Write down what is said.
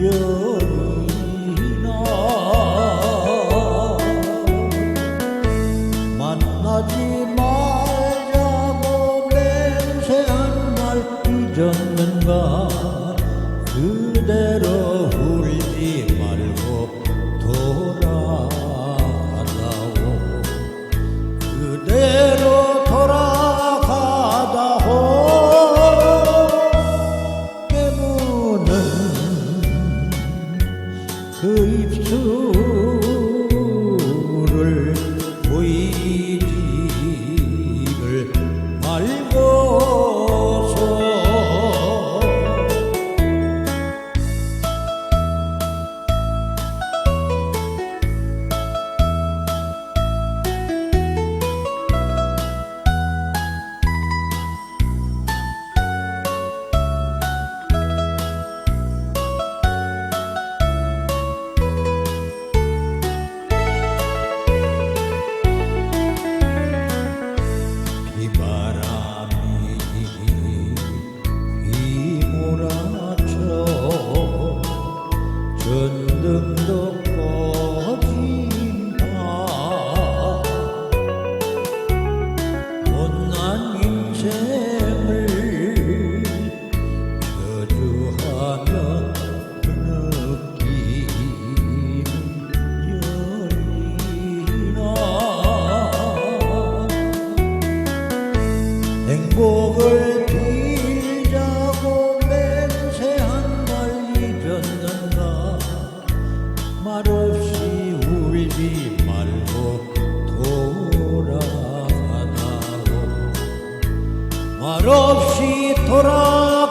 여인아 만나지 말자고 맹세한 날 잊었는가? 그대로 그 입술 저주하며 그 느낌 여리나 행복을 빌자고 맹세한 날 잊었는가? 말없이 울지 말고 말없이 돌아가다오